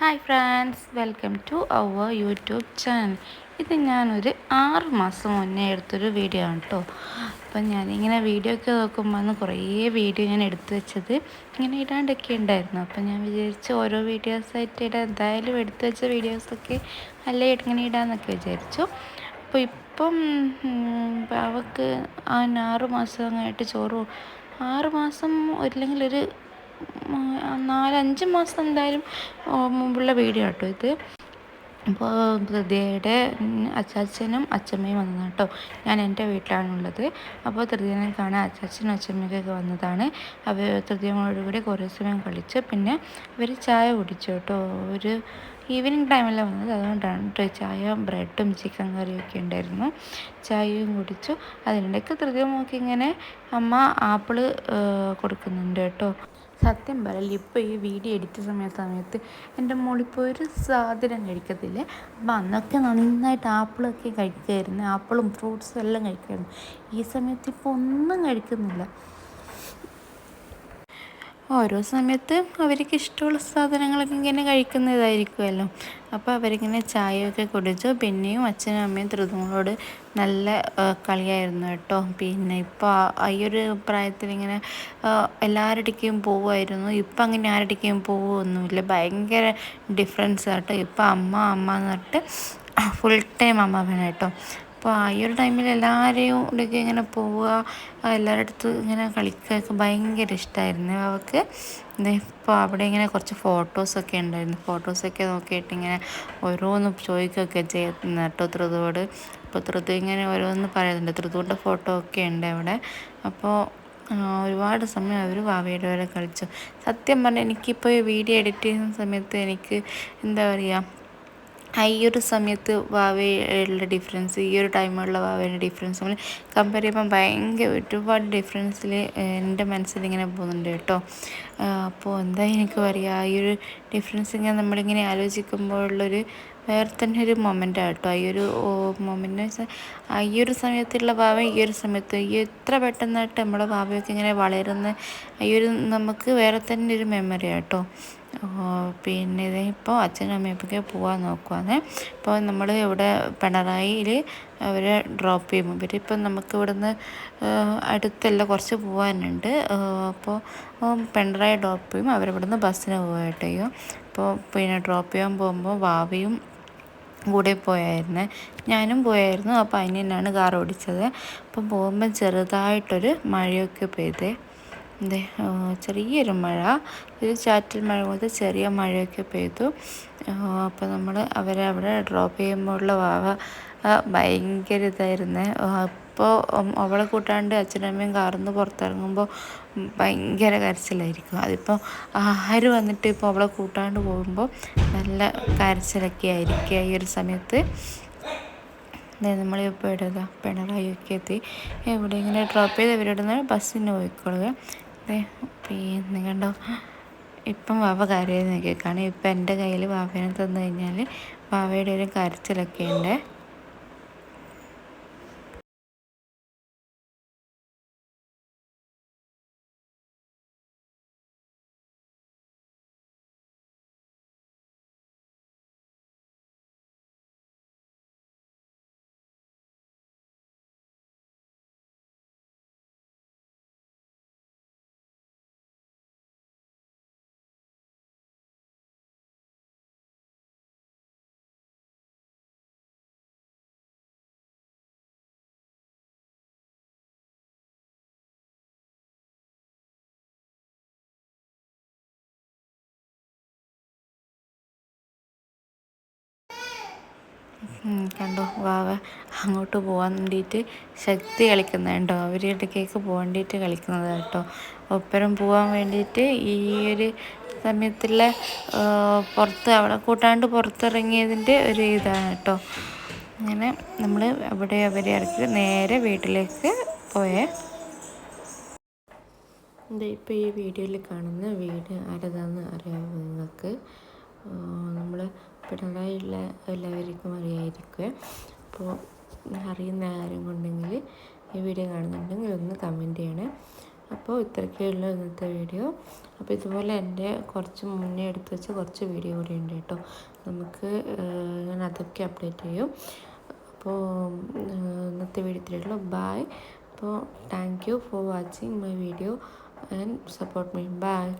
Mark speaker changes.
Speaker 1: Hi friends welcome to our YouTube channel ഇത് ഞാനൊരു ആറ് മാസം മുന്നേ എടുത്തൊരു വീഡിയോ ആണ് കേട്ടോ അപ്പം ഞാനിങ്ങനെ വീഡിയോ ഒക്കെ നോക്കുമ്പോൾ കുറേ വീഡിയോ ഞാൻ എടുത്തു വെച്ചത് ഇങ്ങനെ ഇടാണ്ടൊക്കെ ഉണ്ടായിരുന്നു. അപ്പം ഞാൻ വിചാരിച്ച് ഓരോ വീഡിയോസായിട്ട് ഇടാൻ എന്തായാലും എടുത്തു വെച്ച വീഡിയോസൊക്കെ നല്ല ഇങ്ങനെ ഇടാമെന്നൊക്കെ വിചാരിച്ചു. അപ്പോൾ ഇപ്പം അവൾക്ക് ആറ് മാസമായിട്ട് ചോറ് ആറ് മാസം അല്ലെങ്കിൽ ഒരു നാലഞ്ച് മാസം എന്തായാലും മുമ്പുള്ള വീഡിയോ കേട്ടോ ഇത്. അപ്പോൾ ധൃതിയുടെ അച്ചാച്ചനും അച്ചമ്മയും വന്നതാണ് കേട്ടോ ഞാൻ എന്റെ വീട്ടിലാണുള്ളത്. അപ്പോൾ ധൃതിയനെ കാണാൻ അച്ചാച്ചനും അച്ചമ്മയൊക്കെ വന്നതാണ്. അവർ ധൃതിയോട് കൂടി കുറേ സമയം കളിച്ച് പിന്നെ അവർ ചായ കുടിച്ചു കേട്ടോ ഒരു ഈവനിങ് ടൈമിലാണ് വന്നത്. അതുകൊണ്ടാണ് കേട്ടോ ചായ ബ്രെഡും ചിക്കൻ കറിയും ഒക്കെ ഉണ്ടായിരുന്നു. ചായയും കുടിച്ചു. അതിനിടയ്ക്ക് ധൃതി നോക്കി ഇങ്ങനെ അമ്മ ആപ്പിൾ കൊടുക്കുന്നുണ്ട് കേട്ടോ സത്യം പറയല്ല ഇപ്പോൾ ഈ വീഡിയോ എഡിറ്റ് സമയ സമയത്ത് എന്റെ മോളിപ്പോൾ ഒരു സാധനം കഴിക്കത്തില്ല? അപ്പം അന്നൊക്കെ നന്നായിട്ട് ആപ്പിളൊക്കെ കഴിക്കുമായിരുന്നു ആപ്പിളും ഫ്രൂട്ട്സും എല്ലാം കഴിക്കുമായിരുന്നു ഈ സമയത്ത് ഇപ്പോൾ ഒന്നും കഴിക്കുന്നില്ല. ഓരോ സമയത്ത് അവർക്ക് ഇഷ്ടമുള്ള സാധനങ്ങളൊക്കെ ഇങ്ങനെ കഴിക്കുന്നതായിരിക്കുമല്ലോ. അപ്പോൾ അവരിങ്ങനെ ചായയൊക്കെ കുടിച്ചു. പിന്നെയും അച്ഛനും അമ്മയും ത്രിതുങ്ങളോട് നല്ല കളിയായിരുന്നു കേട്ടോ. പിന്നെ ഇപ്പോൾ ഈ ഒരു പ്രായത്തിൽ ഇങ്ങനെ എല്ലാവരുടെയും പോവുമായിരുന്നു ഇപ്പം അങ്ങനെ ആരുടെയും പോവുമൊന്നുമില്ല ഭയങ്കര ഡിഫറൻസ് കേട്ടോ. ഇപ്പം അമ്മ അമ്മ എന്ന് പറഞ്ഞിട്ട് ഫുൾ ടൈം അമ്മ വേണം കേട്ടോ. അപ്പോൾ ആ ഒരു ടൈമിൽ എല്ലാവരെയും ഇടയ്ക്ക് ഇങ്ങനെ പോവുക എല്ലാവരുടെ അടുത്ത് ഇങ്ങനെ കളിക്കുകയൊക്കെ ഭയങ്കര ഇഷ്ടമായിരുന്നു അവൾക്ക് ഇപ്പോൾ അവിടെ ഇങ്ങനെ കുറച്ച് ഫോട്ടോസൊക്കെ ഉണ്ടായിരുന്നു. ഫോട്ടോസൊക്കെ നോക്കിയിട്ട് ഇങ്ങനെ ഓരോന്ന് ചോദിക്കുകയൊക്കെ ചെയ്യുന്ന കേട്ടോ ധൃതുവോട് അപ്പോൾ ധൃതു ഇങ്ങനെ ഓരോന്ന് പറയുന്നുണ്ട്. ധൃതുവിന്റെ ഫോട്ടോ ഒക്കെ ഉണ്ട് അവിടെ. അപ്പോൾ ഒരുപാട് സമയം അവർ വാവയുടെ വരെ കളിച്ചു. സത്യം പറഞ്ഞാൽ എനിക്കിപ്പോൾ വീഡിയോ എഡിറ്റ് ചെയ്യുന്ന സമയത്ത് എനിക്ക് എന്താ പറയുക ഈ ഒരു സമയത്ത് വാവയുള്ള ഡിഫറൻസ് ഈ ഒരു ടൈമുള്ള വാവയുടെ ഡിഫറൻസ് നമ്മൾ കമ്പയർ ചെയ്യുമ്പോൾ ഭയങ്കര ഒരുപാട് ഡിഫറൻസിൽ എന്റെ മനസ്സിൽ ഇങ്ങനെ പോകുന്നുണ്ട് കേട്ടോ. അപ്പോൾ എന്താ എനിക്ക് പറയുക ഈ ഒരു ഡിഫറൻസ് ഇങ്ങനെ നമ്മളിങ്ങനെ ആലോചിക്കുമ്പോഴുള്ളൊരു വേറെ തന്നെ ഒരു മൊമെന്റ് കേട്ടോ. ഈ ഒരു മൊമെന്റ് ആ ഈ ഒരു സമയത്തുള്ള ഭാവ ഈ ഒരു സമയത്ത് ഈ എത്ര പെട്ടെന്നായിട്ട് നമ്മുടെ ഭാവയൊക്കെ ഇങ്ങനെ വളരുന്ന ഈ ഒരു നമുക്ക് വേറെ തന്നെ ഒരു മെമ്മറി കേട്ടോ. പിന്നെ ഇത് ഇപ്പോൾ അച്ഛനും അമ്മയൊക്കെ പോകാൻ നോക്കുവാണ്. ഇപ്പോൾ നമ്മൾ ഇവിടെ പിണറായിയിൽ അവരെ ഡ്രോപ്പ് ചെയ്യും. ഇവർ ഇപ്പം നമുക്ക് ഇവിടുന്ന് അടുത്തല്ല കുറച്ച് പോകാനുണ്ട് അപ്പോൾ പിണറായി ഡ്രോപ്പ് ചെയ്യും. അവരിവിടുന്ന് ബസ്സിന് പോകട്ടെ അപ്പോൾ പിന്നെ ഡ്രോപ്പ് ചെയ്യാൻ പോകുമ്പോൾ വാവയും കൂടെ പോയായിരുന്നു. ഞാനും പോയായിരുന്നു. അപ്പോൾ അതിന് തന്നെയാണ് കാർ ഓടിച്ചത് അപ്പം പോകുമ്പോൾ ചെറുതായിട്ടൊരു മഴയൊക്കെ പെയ്തേ. എന്തേ ചെറിയൊരു മഴ. ഒരു ചാറ്റൽ മഴ പോലത്തെ ചെറിയ മഴയൊക്കെ പെയ്തു. അപ്പോൾ നമ്മൾ അവരെ അവിടെ ഡ്രോപ്പ് ചെയ്യുമ്പോഴുള്ള വാവ ഭയങ്കര ഇതായിരുന്നു. അപ്പോൾ അവളെ കൂട്ടാണ്ട് അച്ഛനമ്മയും കാറിന്ന് പുറത്തിറങ്ങുമ്പോൾ ഭയങ്കര കരച്ചിലായിരിക്കും. അതിപ്പോൾ ആര് വന്നിട്ട് ഇപ്പോൾ അവളെ കൂട്ടാണ്ട് പോകുമ്പോൾ നല്ല കരച്ചിലൊക്കെ ആയിരിക്കുക ഈ ഒരു സമയത്ത്. നമ്മളിപ്പോൾ ഇടുക പിണറായിയൊക്കെ എത്തി. ഇവിടെ ഇങ്ങനെ ഡ്രോപ്പ് ചെയ്ത് ഇവരോട് ബസ്സിന് പോയിക്കൊള്ളുക പിന്നെ കണ്ടോ? ഇപ്പം വാവ കരയിൽ നിൽക്കുകയാണ്. ഇപ്പം എന്റെ കയ്യിൽ വാവേനെ തന്നു കഴിഞ്ഞാൽ വാവയുടെ ഒരു കരച്ചിലൊക്കെ ഉണ്ട്. കണ്ടോ? വാവ അങ്ങോട്ട് പോകാൻ വേണ്ടിയിട്ട് ശക്തി കളിക്കുന്നുണ്ടോ കേട്ടോ കേക്ക് പോകാൻ വേണ്ടിയിട്ട് കളിക്കുന്നത് കേട്ടോ. ഒപ്പരം പോകാൻ വേണ്ടിയിട്ട് ഈ ഒരു സമയത്തുള്ള പുറത്ത് അവിടെ കൂട്ടാണ്ട് പുറത്തിറങ്ങിയതിന്റെ ഒരു ഇതാണ് കേട്ടോ. അങ്ങനെ നമ്മൾ അവിടെ അവരെ ഇറക്കി നേരെ വീട്ടിലേക്ക് പോയേ. ഇപ്പോൾ ഈ വീഡിയോയിൽ കാണുന്ന വീട് ആരതാന്ന് അറിയാമോ നിങ്ങൾക്ക്? നമ്മൾ പിണറായിയുള്ള എല്ലാവർക്കും അറിയായിരിക്കും. അപ്പോൾ അറിയുന്ന ആരും കൊണ്ടെങ്കിൽ ഈ വീഡിയോ കാണുന്നുണ്ടെങ്കിൽ ഒന്ന് കമന്റ് ചെയ്യണേ. അപ്പോൾ ഇത്രയൊക്കെ ഉള്ളൂ ഇന്നത്തെ വീഡിയോ. അപ്പോൾ ഇതുപോലെ എന്റെ കുറച്ച് മുന്നേ എടുത്ത് വെച്ച കുറച്ച് വീഡിയോ കൂടി ഉണ്ട് കേട്ടോ. നമുക്ക് ഞാൻ അതൊക്കെ അപ്ഡേറ്റ് ചെയ്യും. അപ്പോൾ ഇന്നത്തെ വീഡിയോ ഇത്രയേ ഉള്ളൂ. ബായ് അപ്പോൾ thank you for watching my video and support me bye